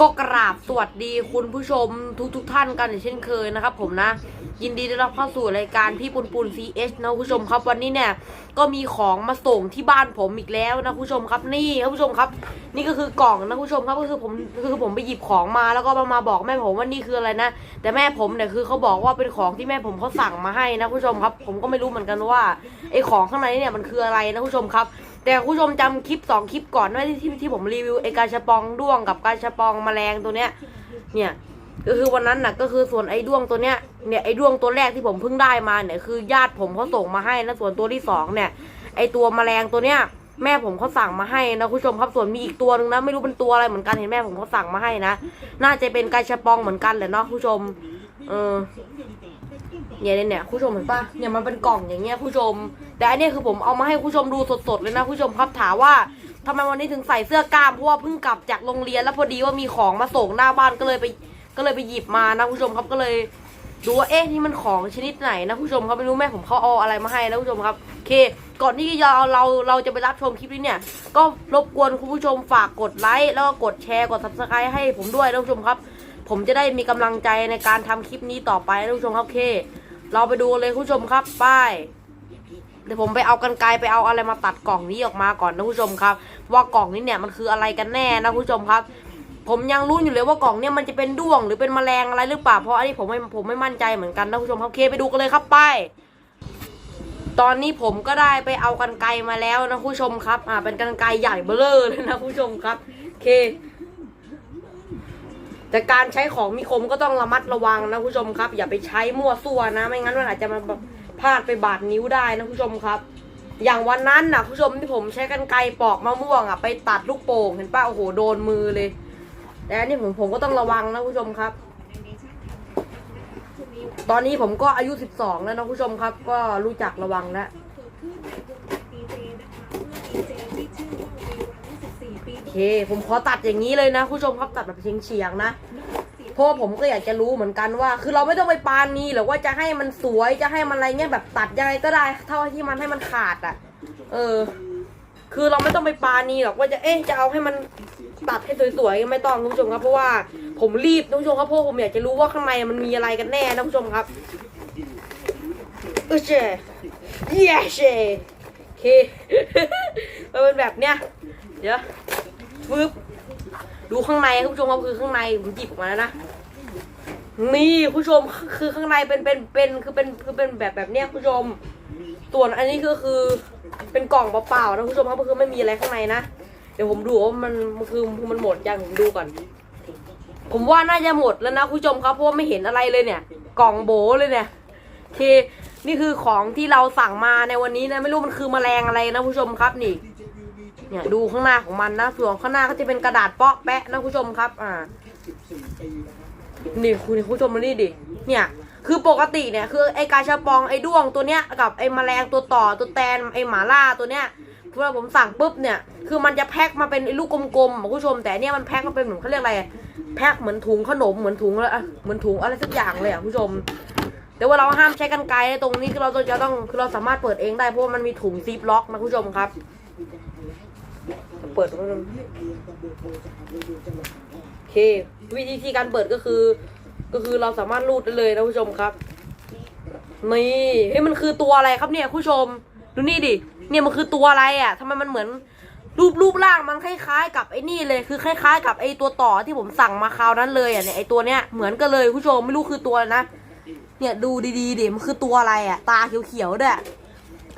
ก็กราบสวัสดีคุณผู้ชมทุกทุกๆท่านกันอย่างเช่นเคยนะครับผมนะ ยินดีต้รับเข้าสู่รายการพี่ปุนปุน CH นะคุณผู้ชมครับวันนี้เนี่ย ก็มีของมาส่งที่บ้านผมอีกแล้วนะคุณผู้ชมครับนี่ครับคุณผู้ชมครับ นี่ก็คือกล่องนะคุณผู้ชมครับก็คือผมคือผมไปหยิบของมาแล้วก็มามาบอกแม่ผมว่านี่คืออะไรนะ แต่แม่ผมเนี่ยคือเขาบอกว่าเป็นของที่แม่ผมเขาสั่งมาให้นะคุณผู้ชมครับ ผมก็ไม่รู้เหมือนกันว่าไอของข้างในเนี่ยมันคืออะไรนะคุณผู้ชมครับ แต่คุณผู้ชมจำคลิปสองคลิปก่อนว่าที่ที่ที่ผมรีวิวไอ้กาชาปองด้วงกับกาชาปองแมลงตัวเนี้ย เนี่ยก็คือวันนั้นน่ะก็คือส่วนไอ้ด้วงตัวเนี้ยเนี่ยไอ้ด้วงตัวแรกที่ผมเพิ่งได้มาเนี่ยคือญาติผมเขาส่งมาให้นะส่วนตัวที่สองเนี่ย ไอ้ตัวแมลงตัวเนี้ย แม่ผมเขาสั่งมาให้นะคุณผู้ชมครับส่วนมีอีกตัวหนึ่งนะไม่รู้เป็นตัวอะไรเหมือนกันเห็นแม่ผมเขาสั่งมาให้นะน่าจะเป็นกาชาปองเหมือนกันแหละเนาะคุณผู้ชม เออ เนี่ยเนี่ยเนี่ยคุณผู้ชมเห็นปะเนี่ยมันเป็นกล่องอย่างเงี้ยคุณผู้ชม แต่อันนี้คือผมเอามาให้คุณผู้ชมดูสดๆเลยนะคุณผู้ชมครับถามว่าทำไมวันนี้ถึงใส่เสื้อกล้ามเพราะว่าเพิ่งกลับจากโรงเรียนแล้วพอดีว่ามีของมาส่งหน้าบ้านก็เลยไปก็เลยไปหยิบมานะคุณผู้ชมครับก็เลยดูว่าเอ๊ะนี่มันของชนิดไหนนะคุณผู้ชมครับไม่รู้แม่ผมเขาเอาอะไรมาให้นะคุณผู้ชมครับโอเค ก่อนที่เราเราเราจะไปรับชมคลิปนี้เนี่ย ก็รบกวนคุณผู้ชมฝากกดไลค์แล้วก็กดแชร์กด subscribe ให้ผมด้วยนะคุณผู้ชมครับ ผมจะได้มีกำลังใจในการทำคลิปนี้ต่อไปนะคุณผู้ชมครับโอเค เราไปดูเลยคุณผู้ชมครับป้ายเดี๋ยวผมไปเอากันไกรไปเอาอะไรมาตัดกล่องนี้ออกมาก่อนนะคุณผู้ชมครับ ว่ากล่องนี้เนี่ยมันคืออะไรกันแน่นะคุณผู้ชมครับ ผมยังรู้อยู่เลยว่ากล่องเนี่ยมันจะเป็นด้วงหรือเป็นแมลงอะไรหรือเปล่าเพราะอันนี้ผมไม่ผมไม่มั่นใจเหมือนกันนะคุณผู้ชมครับโอเคไปดูกันเลยครับไป ตอนนี้ผมก็ได้ไปเอากันไกรมาแล้วนะคุณผู้ชมครับ อ่าเป็นกันไกรใหญ่เบ้อเร่อเลยนะคุณผู้ชมครับโอเค แต่การใช้ของมีคมก็ต้องระมัดระวังนะคุณผู้ชมครับ อย่าไปใช้มั่วซั่วนะ ไม่งั้นมันอาจจะมาบบพลาดไปบาดนิ้วได้นะคุณผู้ชมครับ อย่างวันนั้นนะคุณผู้ชมที่ผมใช้กันไกรปอกมะม่วงอะไปตัดลูกโป่งเห็นป่ะโอ้โหโดนมือเลย แต่อันนี้ผมผมก็ต้องระวังนะคุณผู้ชมครับ ตอนนี้ผมก็อายุ 12 แล้วนะคุณผู้ชมครับ ก็รู้จักระวังแล้ว เค ผมขอตัดอย่างนี้เลยนะคุณผู้ชมครับตัดแบบเฉียงๆนะเพราะผมก็อยากจะรู้เหมือนกันว่า คือเราไม่ต้องไปปานนี้หรือว่าจะให้มันสวยจะให้มันอะไรเงี้ยแบบตัดยังไงก็ได้ เท่าที่มันให้มันขาดอะ เออ คือเราไม่ต้องไปปานีหรอกว่าจะเอ๊ะจะเอาให้มันตัดให้สวยๆไม่ต้องคุณผู้ชมครับ เพราะว่าผมรีบคุณผู้ชมครับเพราะผมอยากจะรู้ว่าข้างในมันมีอะไรกันแน่นะคุณผู้ชมครับเออเจเย้เชโอเคมันเป็นแบบเนี้ยเดี๋ยวึบดูข้างในคุณผู้ชมครับคือข้างในผมหยิบออกมาแล้วนะนี่คุณผู้ชมคือข้างในเป็นเป็นเป็นคือเป็นคือเป็นแบบแบบเนี้ยคุณผู้ชมส่วนอันนี้ก็คือเป็นกล่องเปล่าๆนะคุณผู้ชมครับก็คือไม่มีอะไรข้างในนะเดี๋ยวผมดูว่ามันมันคือมันหมดยังผมดูก่อน ผมว่าน่าจะหมดแล้วนะคุณผู้ชมครับเพราะว่าไม่เห็นอะไรเลยเนี่ย กล่องโบเลยเนี่ยโอเคนี่คือของที่เราสั่งมาในวันนี้นะไม่รู้มันคือแมลงอะไรนะคุณผู้ชมครับนี่ เนี่ยดูข้างหน้าของมันนะส่วนข้างหน้าก็จะเป็นกระดาษเปาะแปะนะคุณผู้ชมครับ อ่านี่คุณคุณผู้ชมมานี่ดิ เนี่ยคือปกติเนี่ยคือไอ้กาชาปองไอ้ด้วงตัวเนี้ยกับไอ้แมลงตัวต่อตัวแตนไอ้หมาล่าตัวเนี้ยเวลาผมสั่งปุ๊บเนี่ย คือมันจะแพ็คมาเป็นไอลูกกลมๆอะคุณผู้ชม แต่เนี่ยมันแพ็คมาเป็นเหมือนเขาเรียกอะไร แพ็คเหมือนถุงขนมเหมือนถุงอะไรเหมือนถุงอะไรสักอย่างเลยอะคุณผู้ชม แต่ว่าเราห้ามใช้กันไกรตรงนี้คือเราจะต้องคือเราสามารถเปิดเองได้เพราะว่ามันมีถุงซิปล็อกนะคุณผู้ชมครับ เปิดคุณผู้ชมโอเค วิธีการเปิดก็คือ ก็คือเราสามารถรูดได้เลยนะผู้ชมครับนี่เฮ้ยมันคือตัวอะไรครับเนี่ยผู้ชม ดูนี่ดิเนี่ยมันคือตัวอะไรอะทำไมมันเหมือน รูปรูปร่างมันคล้ายๆ กับไอ้นี่เลยคือคล้าย ๆ กับไอ้ตัวต่อที่ผมสั่งมาคราวนั้นเลยอะเนี่ยไอ้ตัวเนี้ยเหมือนกันเลยผู้ชมไม่รู้คือตัวนะเนี่ยดูดีๆดิมันคือตัวอะไรอะ ตาเขียวๆด้วย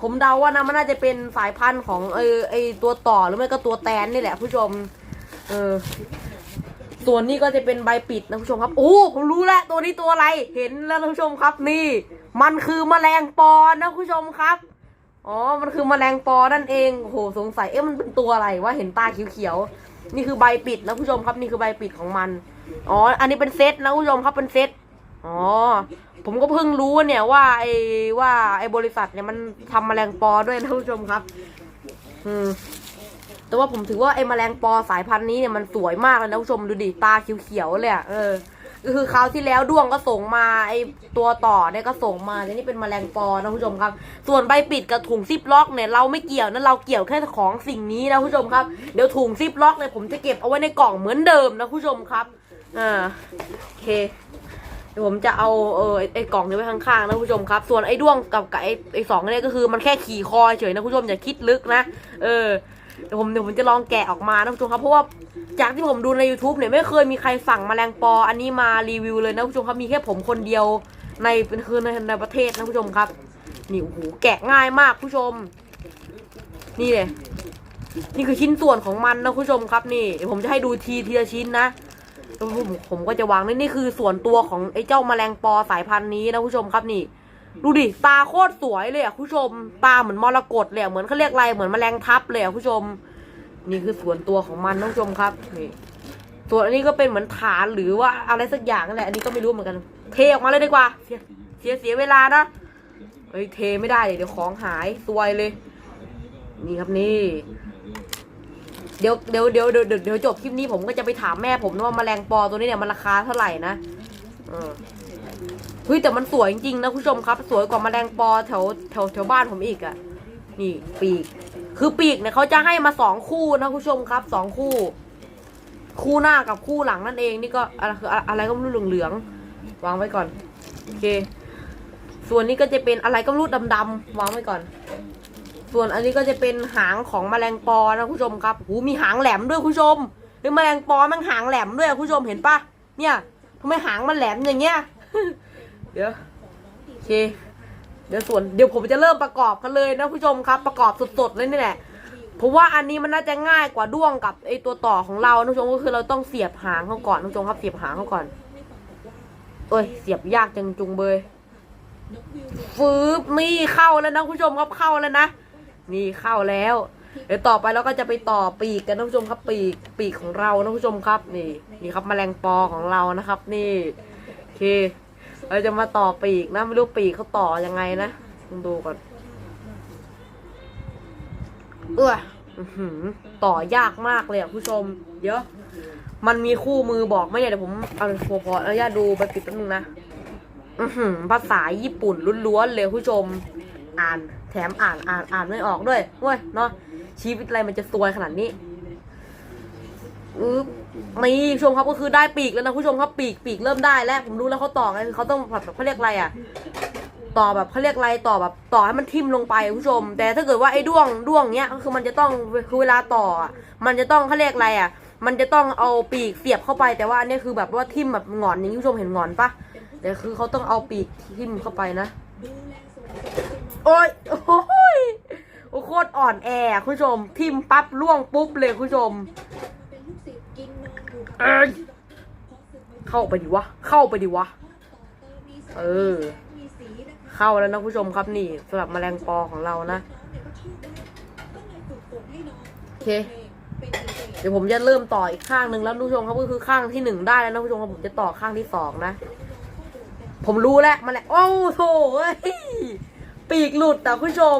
ผมเดาว่านะมันน่าจะเป็นสายพันธุ์ของไอ้ไอ้ตัวต่อหรือไม่ก็ตัวแตนนี่แหละคุณผู้ชม เออ ส่วนนี้ก็จะเป็นใบปิดนะผู้ชมครับ โอ้ผมรู้แล้วตัวนี้ตัวอะไร เห็นแล้วท่านผู้ชมครับ นี่ มันคือแมลงปอนะผู้ชมครับอ๋อ มันคือแมลงปอนั่นเองโหสงสัยเอ๊ะมันเป็นตัวอะไรวะเห็นตาเขียวๆ นี่คือใบปิดนะผู้ชมครับนี่คือใบปิดของมัน อ๋อ อันนี้เป็นเซตนะผู้ชมครับเป็นเซต อ๋อ ผมก็เพิ่งรู้เนี่ยว่าไอ้ว่าไอ้บริษัทเนี่ยมันทำแมลงปอด้วยนะผู้ชมครับ อืม แต่ว่าผมถือว่าไอ้แมลงปอสายพันธุ์นี้เนี่ยมันสวยมากเลยนะผู้ชมดูดิตาเขียวๆเลยอะเออก็คือคราวที่แล้วด้วงก็ส่งมาไอตัวต่อเนี่ยก็ส่งมาแต่นี่เป็นแมลงปอนะผู้ชมครับ ส่วนใบปิดกับถุงซิปล็อกเนี่ยเราไม่เกี่ยวนะเราเกี่ยวแค่ของสิ่งนี้นะผู้ชมครับเดี๋ยวถุงซิปล็อกเนี่ยผมจะเก็บเอาไว้ในกล่องเหมือนเดิมนะผู้ชมครับอ่าโอเค เดี๋ยวผมจะเอาเออไอ้กล่องนี้ไว้ข้างๆนะผู้ชมครับ ส่วนไอ้ด้วงกับไอ้ไอ้สองเนี่ยก็คือมันแค่ขี่คอเฉยนะผู้ชมอย่าคิดลึกนะ เออเดี๋ยวผมเดี๋ยวผมจะลองแกะออกมานะผู้ชมครับเพราะว่าจากที่ผมดูใน YouTube เนี่ยไม่เคยมีใครสั่งแมลงปออันนี้มารีวิวเลยนะผู้ชมครับมีแค่ผมคนเดียวในเป็นคือในในประเทศนะผู้ชมครับนี่โอ้โหแกะง่ายมากผู้ชม นี่เลยนี่คือชิ้นส่วนของมันนะผู้ชมครับนี่เดี๋ยวผมจะให้ดูทีทีละชิ้นนะ ผมผมก็จะวางนี่นี่คือส่วนตัวของไอ้เจ้าแมลงปอสายพันธุ์นี้นะผู้ชมครับนี่ ดูดิตาโคตรสวยเลยอะผู้ชม ตาเหมือนมรกตเลยอะเหมือนเขาเรียกอะไรเหมือนแมลงทับเลยอะผู้ชม นี่คือส่วนตัวของมันนะผู้ชมครับนี่ส่วนอันนี้ก็เป็นเหมือนฐานหรือว่าอะไรสักอย่างนั่นแหละอันนี้ก็ไม่รู้เหมือนกันเทออกมาเลยดีกว่า เสียเสียเสียเวลานะเฮ้ยเทไม่ได้เลยเดี๋ยวของหายซวยเลย นี่ครับนี่ เดี๋ยวเดี๋ยวเดี๋ยวเดี๋ยวเดี๋ยวจบคลิปนี้ผมก็จะไปถามแม่ผมนะว่าแมลงปอตัวนี้เนี่ยมันราคาเท่าไหร่นะเออเฮ้ยแต่มันสวยจริงๆนะคุณผู้ชมครับ สวยกว่าแมลงปอแถวแถวแถวบ้านผมอีกอะ่ะ นี่ปีก คือปีกเนี่ยเขาจะให้มาสองคู่นะคุณผู้ชมครับสองคู่ คู่หน้ากับคู่หลังนั่นเองนี่ก็อะไรคืออะไรก็ไม่รู้เหลืองๆวางไว้ก่อนโอเค ส่วนนี้ก็จะเป็นอะไรก็รู้ดำๆวางไว้ก่อน ส่วนอันนี้ก็จะเป็นหางของแมลงปอนะคุณผู้ชมครับหูมีหางแหลมด้วยคุณผู้ชมหรือแมลงปอมันหางแหลมด้วยคุณผู้ชมเห็นปะเนี่ยทำไมหางมันแหลมอย่างเงี้ยเดี๋ยวโอเคเดี๋ยวส่วนเดี๋ยวผมจะเริ่มประกอบกันเลยนะคุณผู้ชมครับ ประกอบสดๆเลยนี่แหละเพราะว่าอันนี้มันน่าจะง่ายกว่าด้วงกับไอตัวต่อของเราคุณผู้ชมก็คือเราต้องเสียบหางเขาก่อนคุณผู้ชมครับเสียบหางเขาก่อนเอ้ยเสียบยากจังจุงเบยฟืบนี่เข้าแล้วนะคุณผู้ชมครับเข้าแล้วนะ นี่เข้าแล้ว เดี๋ยวต่อไปเราก็จะไปต่อปีกกันนะผู้ชมครับปีกปีกของเรานะผู้ชมครับ นี่นี่ครับแมลงปอของเรานะครับ นี่โอเค เราจะมาต่อปีกนะไม่รู้ปีกเขาต่อยังไงนะลองดูก่อนเอื้ออื้อหือต่อยากมากเลยอะผู้ชม เดี๋ยว มันมีคู่มือบอกไหมเนี่ยเดี๋ยวผมเอาพอพออนุญาตดูไปปิดแป๊บนึงนะอือหือภาษาญี่ปุ่นล้วนๆเลยผู้ชม อ่าน แถมอ่านอ่านอ่านไม่ออกด้วยเว้ยเนาะชีวิตอะไรมันจะซวยขนาดนี้อือนี่ผู้ชมครับก็คือได้ปีกแล้วนะผู้ชมครับปีกปีกเริ่มได้แล้ว ผมรู้แล้วเขาต่อไงคือเขาต้องแบบเขาเรียกอะไรอะต่อแบบเขาเรียกอะไรต่อแบบต่อให้มันทิ่มลงไปผู้ชม แต่ถ้าเกิดว่าไอ้ด้วงด้วงเนี้ยก็คือมันจะต้องคือเวลาต่ออะมันจะต้องเขาเรียกอะไรอะ มันจะต้องเอาปีกเสียบเข้าไปแต่ว่าอันนี้คือแบบว่าทิ่มแบบหงอนอย่างนี้ผู้ชมเห็นหงอนปะแต่คือเขาต้องเอาปีกทิ่มเข้าไปนะ โอ้ยโอ้ยโอ้โคตรอ่อนแอคุณผู้ชม ทิมปั๊บล่วงปุ๊บเลยคุณผู้ชม เอ้ย เข้าไปดิวะ เข้าไปดิวะ เออ เข้าแล้วนะคุณผู้ชมครับนี่สำหรับแมลงปอของเรานะโอเค เดี๋ยวผมจะเริ่มต่ออีกข้างหนึ่งแล้วคุณผู้ชมครับก็คือข้างที่หนึ่งได้แล้วนะคุณผู้ชมครับผมจะต่อข้างที่สองนะ ผมรู้แล้วมันแหละโอ้โถเอ้ ปีกหลุดแต่คุณผู้ชม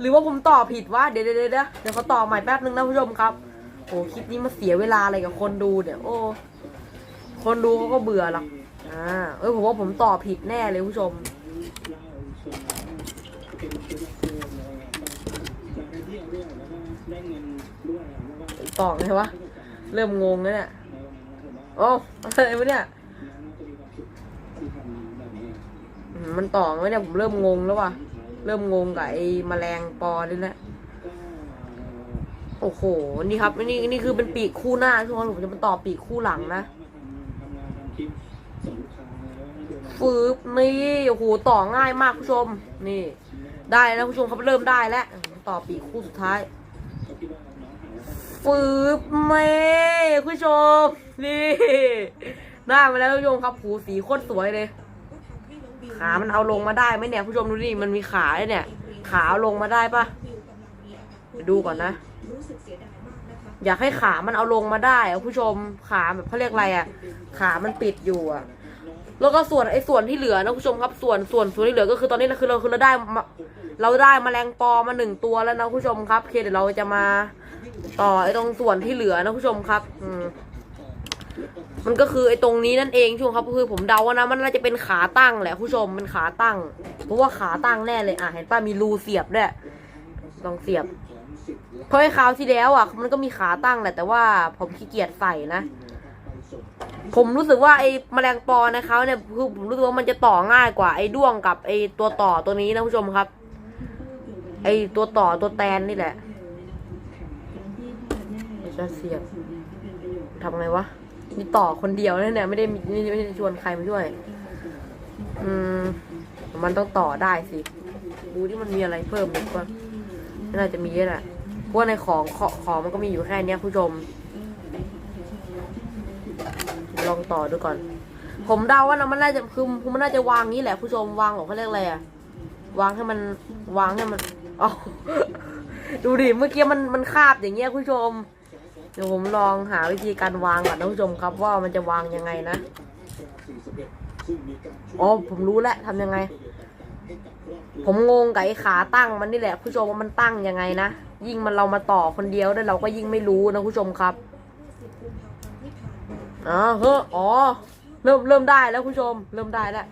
หรือว่าผมต่อผิดวะเดี๋ยวเดี๋ยวเดี๋ยวเดี๋ยวเขาต่อใหม่แป๊บนึงนะคุณผู้ชมครับโอ้คลิปนี้มาเสียเวลาอะไรกับคนดูเนี่ย โอ้คนดูเขาก็เบื่อหรอกอ่าเออผมว่าผมต่อผิดแน่เลยคุณผู้ชมต่อไงวะเริ่มงงแล้วเนี่ยโอ้อะไรวะเนี่ยอื มันต่อไงเนี่ยผมเริ่มงงแล้วว่ะ เริ่มงงกับไอ้แมลงปอนี่แหละโอ้โห นี่ครับ นี่นี่คือเป็นปีกคู่หน้าทุกคนผมจะมาต่อปีกคู่หลังนะฟืบนี่โอ้โหต่อง่ายมากผู้ชม นี่ ได้แล้วผู้ชมเขาเริ่มได้แล้ว ต่อปีกคู่สุดท้ายฟืบเม่ผู้ชม นี่ ได้มาแล้วผู้ชมครับผูสีโคตรสวยเลย ขามันเอาลงมาได้ไหมเนี่ยผู้ชมดูดิมันมีขาด้วยเนี่ย ขาเอาลงมาได้ปะเดี๋ยวดูก่อนนะ อยากให้ขามันเอาลงมาได้อะผู้ชมขาแบบเขาเรียกอะไรอะขามันปิดอยู่อะแล้วก็ส่วนไอ้ส่วนที่เหลือนะผู้ชมครับส่วนส่วนส่วนที่เหลือก็คือตอนนี้เราคือเราคือเราได้มาเราได้แมลงปอมาหนึ่งตัวแล้วนะผู้ชมครับโอเคเดี๋ยวเราจะมาต่อไอ้ตรงส่วนที่เหลือนะผู้ชมครับ อืม มันก็คือไอ้ตรงนี้นั่นเองช่วงครับคือผมเดาว่านะมันน่าจะเป็นขาตั้งแหละคุณผู้ชมเป็นขาตั้ง เพราะว่าขาตั้งแน่เลยอะเห็นป่ะมีรูเสียบด้วยลองเสียบเพราะไอ้คราวที่แล้วอะ มันก็มีขาตั้งแหละแต่ว่าผมขี้เกียจใส่นะ ผมรู้สึกว่าไอ้แมลงปอนะครับเนี่ยคือผมรู้สึกว่ามันจะต่อง่ายกว่าไอ้ด้วงกับไอ้ตัวต่อตัวนี้นะผู้ชมครับ ไอ้ตัวต่อตัวแตนนี่แหละจะเสียบทำไงวะ มีต่อคนเดียวเนี่ยไม่ได้ไม่ได้ไม่ได้ชวนใครมาช่วยอืมมันต้องต่อได้สิ ดูที่มันมีอะไรเพิ่มหรือเปล่าน่าจะมีแหละเพราะว่าในของของของมันก็มีอยู่แค่เนี้ยผู้ชม ลองต่อดูก่อน ผมเดาว่านะมันน่าจะคือมันน่าจะวางนี้แหละผู้ชมวางของเขาเรียกอะไรอะวางให้มันวางให้มันอ๋อดูดิเมื่อกี้มันมันคาบอย่างเงี้ยผู้ชม เดี๋ยวผมลองหาวิธีการวางก่อนนะผู้ชมครับ ว่ามันจะวางยังไงนะอ๋อผมรู้แล้วทำยังไง ผมงงกับไอ้ขาตั้งมันนี่แหละผู้ชมว่ามันตั้งยังไงนะยิ่งมันเรามาต่อคนเดียวด้วยเราก็ยิ่งไม่รู้นะผู้ชมครับอ๋อเฮ้ออ๋อเริ่มเริ่มได้แล้วผู้ชม เริ่มได้แล้ว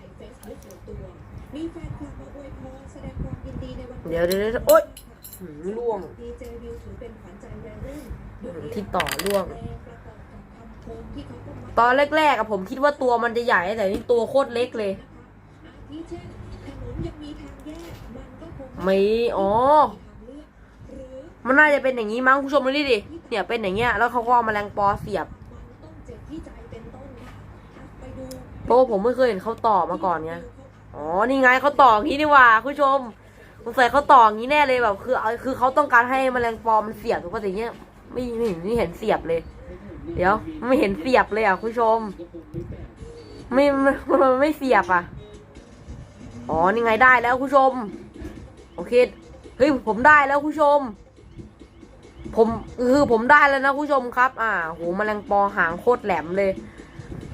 มีแฟนคลับมาอวยพรแสดงดีในวันเดี๋ยวเดี๋ยวเดี๋ยวโอ๊ยล่วง ที่ต่อล่วง ตอนแรกๆอะผมคิดว่าตัวมันจะใหญ่แต่นี่ตัวโคตรเล็กเลยไม่อ๋อ มันน่าจะเป็นอย่างนี้มั้งคุณผู้ชมดูดิดิเนี่ยเป็นอย่างเงี้ยแล้วเขาก็เอาแมลงปอเสียบเพราะว่าผมไม่เคยเห็นเขาต่อมาก่อนไง อ๋อ นี่ไงเขาต่ออย่างนี้นี่ว่าคุณผู้ชมสงสัยเขาต่ออย่างนี้แน่เลยแบบ คือคือเขาต้องการให้แมลงปอมันเสียบถูกป่ะแต่เนี้ย ไม่ไม่เห็นไม่เห็นเสียบเลย เดี๋ยว ไม่เห็นเสียบเลยอะคุณผู้ชม ไม่มันมันไม่เสียบอะ อ๋อ นี่ไงได้แล้วคุณผู้ชม โอเค เฮ้ย ผมได้แล้วคุณผู้ชม ผมคือผมได้แล้วนะคุณผู้ชมครับ อ่าโหแมลงปอหางโคตรแหลมเลย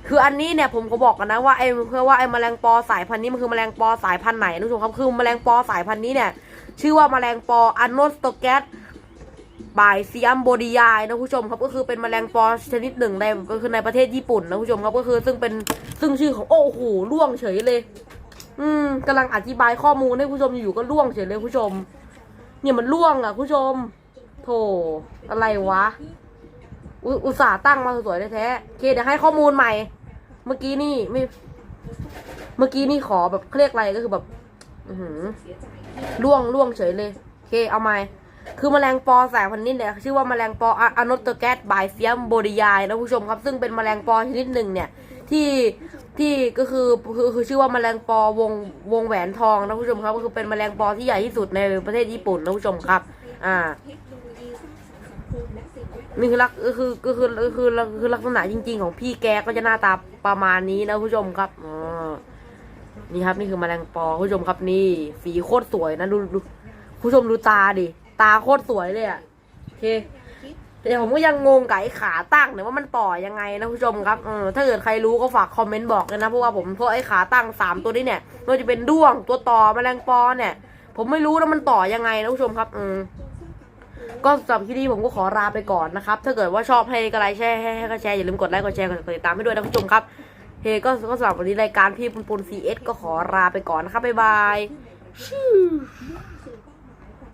คืออันนี้เนี่ยผมก็บอกกันนะว่าไอ้เพื่อว่าไอ้แมลงปอสายพันธุ์นี้มันคือแมลงปอสายพันธุ์ไหนนะคุณผู้ชมครับ คือแมลงปอสายพันธุ์นี้เนี่ย ชื่อว่าแมลงปออันโนสโตแกส บายซีอัมโบดียายนะคุณผู้ชมครับก็คือเป็นแมลงปอชนิดหนึ่งในก็คือในประเทศญี่ปุ่นนะคุณผู้ชมครับก็คือซึ่งเป็นซึ่งชื่อของโอ้โหล่วงเฉยเลย อืมกำลังอธิบายข้อมูลให้คุณผู้ชมอยู่ก็ล่วงเฉยเลยคุณผู้ชม เนี่ยมันล่วงอะคุณผู้ชมโถอะไรวะ อุตส่าห์ตั้งมาสวยๆแท้ๆโอเคเดี๋ยวให้ข้อมูลใหม่ เมื่อกี้นี่ไม่ เมื่อกี้นี่ขอแบบเขาเรียกอะไรก็คือแบบ อือหือล่วงล่วงเฉยเลยโอเคเอาใหม่ คือแมลงปอสายพันธุ์นี้เนี่ยชื่อว่าแมลงปออะโนโตแกสบายเซียมโบดิยายนะผู้ชมครับ ซึ่งเป็นแมลงปอชนิดหนึ่งเนี่ยที่ที่ก็คือคือคือชื่อว่าแมลงปอวงวงแหวนทองนะผู้ชมครับก็คือเป็นแมลงปอที่ใหญ่ที่สุดในประเทศญี่ปุ่นนะผู้ชมครับ อ่านี่คือลักก็คือก็คือคือคือลักษณะจริง ๆ ของพี่แกก็จะหน้าตาประมาณนี้นะผู้ชมครับอ๋อนี่ครับ นี่คือแมลงปอผู้ชมครับนี่สีโคตรสวยนะดูดูผู้ชมดูตาดิ ตาโคตรสวยเลยอะโอเคแต่ผมก็ยังงงกับไอ้ขาตั้งเนี่ยว่ามันต่อยังไงนะผู้ชมครับเออถ้าเกิดใครรู้ก็ฝากคอมเมนต์บอกเลยนะเพราะว่าผมเพราะไอ้ขาตั้งสามตัวนี้เนี่ยไม่ว่าจะเป็นด้วงตัวต่อแมลงปอเนี่ย ผมไม่รู้นะมันต่อยังไงนะผู้ชมครับอืมก็สำหรับคลิปนี้ผมก็ขอลาไปก่อนนะครับ ถ้าเกิดว่าชอบให้ก็ไลค์แชร์ให้ให้ก็แชร์อย่าลืมกดไลค์กดแชร์กดติดตามให้ด้วยนะคุณผู้ชมครับเฮ้ก็ก็สำหรับวันนี้รายการพี่ปุนปุนซีเอสก็ขอลาไปก่อนนะครับบ๊ายบาย